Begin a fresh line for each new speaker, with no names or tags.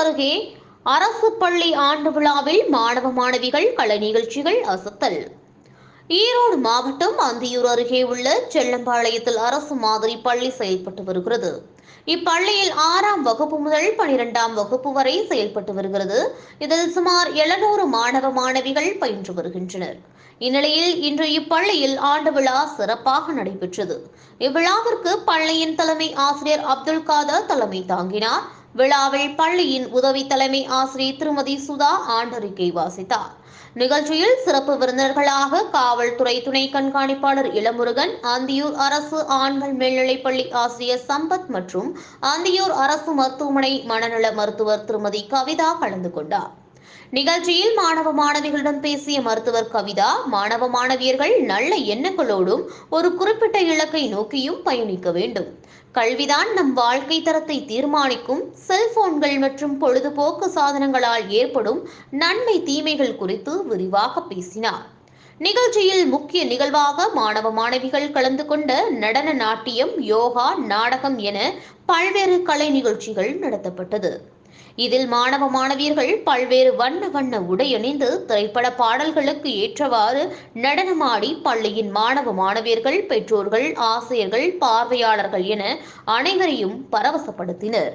அருகே அரசு பள்ளி ஆண்டு விழாவில் மாணவ மாணவிகள் கலை நிகழ்ச்சிகள் அசத்தல். ஈரோடு மாவட்டம் அந்தியூர் அருகே உள்ள செல்லம்பாளையத்தில் அரசு மாதிரி பள்ளி செயல்பட்டு வருகிறது. இப்பள்ளியில் ஆறாம் வகுப்பு முதல் பனிரெண்டாம் வகுப்பு வரை செயல்பட்டு வருகிறது. இதில் சுமார் எழுநூறு மாணவ மாணவிகள் பயின்று வருகின்றனர். இந்நிலையில் இன்று இப்பள்ளியில் ஆண்டு விழா சிறப்பாக நடைபெற்றது. இவ்விழாவிற்கு பள்ளியின் தலைமை ஆசிரியர் அப்துல் காதர் தலைமை தாங்கினார். விழாவில் பள்ளியின் உதவி தலைமை ஆசிரியர் திருமதி சுதா ஆண்டறிக்கை வாசித்தார். நிகழ்ச்சியில் சிறப்பு விருந்தினர்களாக காவல்துறை துணை கண்காணிப்பாளர் இளமுருகன் அந்தியூர் அரசு ஆண்கள் மேல்நிலைப்பள்ளி ஆசிரியர் சம்பத் மற்றும் அந்தியூர் அரசு மருத்துவமனை மனநல மருத்துவர் திருமதி கவிதா கலந்து கொண்டார். நிகழ்ச்சியில் மாணவ மாணவிகளிடம் பேசிய மருத்துவர் கவிதா மாணவ மாணவியர்கள் நல்ல எண்ணங்களோடும் ஒரு குறிப்பிட்ட இலக்கை நோக்கியும் பயணிக்க வேண்டும். கல்விதான் நம் வாழ்க்கை தரத்தை தீர்மானிக்கும். செல்போன்கள் மற்றும் பொழுதுபோக்கு சாதனங்களால் ஏற்படும் நன்மை தீமைகள் குறித்து விரிவாக பேசினார். நிகழ்ச்சியில் முக்கிய நிகழ்வாக மாணவ மாணவிகள் கலந்து கொண்ட நடன நாட்டியம் யோகா நாடகம் என பல்வேறு கலை நிகழ்ச்சிகள் நடத்தப்பட்டது. இதில் மாணவ மாணவியர்கள் பல்வேறு வண்ண வண்ண உடையணிந்து திரைப்பட பாடல்களுக்கு ஏற்றவாறு நடனமாடி பள்ளியின் மாணவ மாணவியர்கள் பெற்றோர்கள் ஆசிரியர்கள் பார்வையாளர்கள் என அனைவரையும் பரவசப்படுத்தினர்.